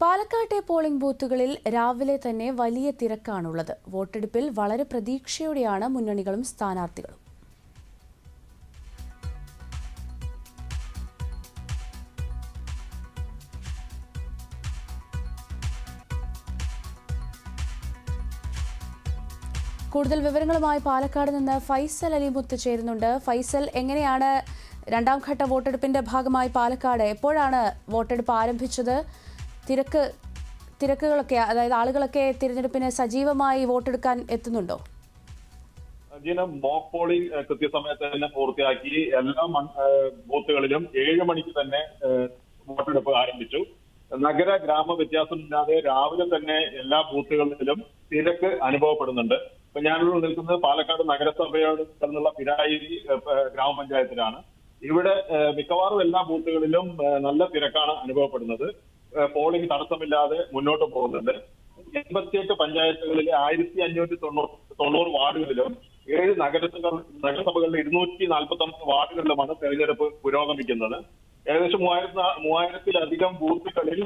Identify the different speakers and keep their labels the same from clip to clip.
Speaker 1: പാലക്കാട്ടെ പോളിംഗ് ബൂത്തുകളിൽ രാവിലെ തന്നെ വലിയ തിരക്കാണുള്ളത്. വോട്ടെടുപ്പിൽ വളരെ പ്രതീക്ഷയോടെയാണ് മുന്നണികളും സ്ഥാനാർത്ഥികളും. കൂടുതൽ വിവരങ്ങളുമായി പാലക്കാട് നിന്ന് ഫൈസൽ അലിമുത്ത് ചേരുന്നുണ്ട്. ഫൈസൽ എങ്ങനെയാണ് രണ്ടാം ഘട്ട വോട്ടെടുപ്പിന്റെ ഭാഗമായി പാലക്കാട്? എപ്പോഴാണ് വോട്ടെടുപ്പ് ആരംഭിച്ചത്? തിരക്ക് തിരക്കുകളൊക്കെ അതായത് ആളുകളൊക്കെ തിരഞ്ഞെടുപ്പിന് സജീവമായി വോട്ടെടുക്കാൻ എത്തുന്നുണ്ടോ?
Speaker 2: മോക്ക് പോളിംഗ് കൃത്യസമയത്ത് തന്നെ പൂർത്തിയാക്കി. എല്ലാ ബൂത്തുകളിലും ഏഴ് മണിക്ക് തന്നെ വോട്ടെടുപ്പ് ആരംഭിച്ചു. നഗര ഗ്രാമ വ്യത്യാസമില്ലാതെ രാവിലെ തന്നെ എല്ലാ ബൂത്തുകളിലും തിരക്ക് അനുഭവപ്പെടുന്നുണ്ട്. ഇപ്പൊ ഞാനിവിടെ നിൽക്കുന്നത് പാലക്കാട് നഗരസഭയോട് ചേർന്നുള്ള പിരായിരി ഗ്രാമപഞ്ചായത്തിലാണ്. ഇവിടെ മിക്കവാറും എല്ലാ ബൂത്തുകളിലും നല്ല തിരക്കാണ് അനുഭവപ്പെടുന്നത്. പോളിംഗ് തടസ്സമില്ലാതെ മുന്നോട്ട് പോകുന്നുണ്ട്. എൺപത്തിയെട്ട് പഞ്ചായത്തുകളിലെ ആയിരത്തി അഞ്ഞൂറ്റി തൊണ്ണൂറ് തൊണ്ണൂറ് വാർഡുകളിലും ഏഴ് നഗരസഭ നഗരസഭകളിലെ ഇരുന്നൂറ്റി നാൽപ്പത്തി ഒമ്പത് വാർഡുകളിലുമാണ് തെരഞ്ഞെടുപ്പ് പുരോഗമിക്കുന്നത്. ഏകദേശം മൂവായിരത്തി മൂവായിരത്തിലധികം ബൂത്തുകളിൽ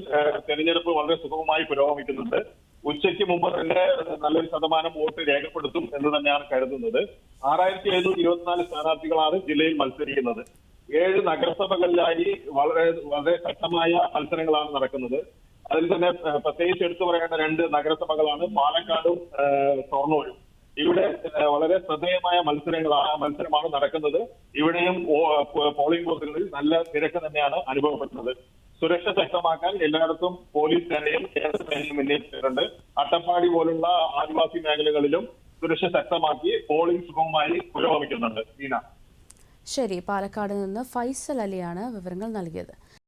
Speaker 2: തെരഞ്ഞെടുപ്പ് വളരെ സുഗമമായി പുരോഗമിക്കുന്നുണ്ട്. ഉച്ചയ്ക്ക് മുമ്പ് തന്നെ നല്ലൊരു ശതമാനം വോട്ട് രേഖപ്പെടുത്തും എന്ന് തന്നെയാണ് കരുതുന്നത്. ആറായിരത്തി എഴുന്നൂറ്റി ഇരുപത്തിനാല് സ്ഥാനാർത്ഥികളാണ് ജില്ലയിൽ മത്സരിക്കുന്നത്. ഏഴ് നഗരസഭകളിലായി വളരെ വളരെ ശക്തമായ മത്സരങ്ങളാണ് നടക്കുന്നത്. അതിൽ തന്നെ പ്രത്യേകിച്ച് എടുത്തു പറയേണ്ട രണ്ട് നഗരസഭകളാണ് പാലക്കാടും ഷൊർണൂരും ഇവിടെ വളരെ ശ്രദ്ധേയമായ മത്സരങ്ങളാണ് മത്സരമാണ് നടക്കുന്നത്. ഇവിടെയും പോളിംഗ് ബൂത്തുകളിൽ നല്ല തിരക്ക് തന്നെയാണ് അനുഭവപ്പെടുന്നത് സുരക്ഷ ശക്തമാക്കാൻ എല്ലായിടത്തും പോലീസ് സേനയും കേരളസേനയും സേനയും വിന്യസിച്ചിട്ടുണ്ട് അട്ടപ്പാടി പോലുള്ള ആദിവാസി മേഖലകളിലും സുരക്ഷ ശക്തമാക്കി പോളിംഗ് സുഗമമായി പുരോഗമിക്കുന്നുണ്ട്. ദീന
Speaker 1: ശരി പാലക്കാട് നിന്ന് ഫൈസൽ അലിയാണ് വിവരങ്ങൾ നൽകിയത്.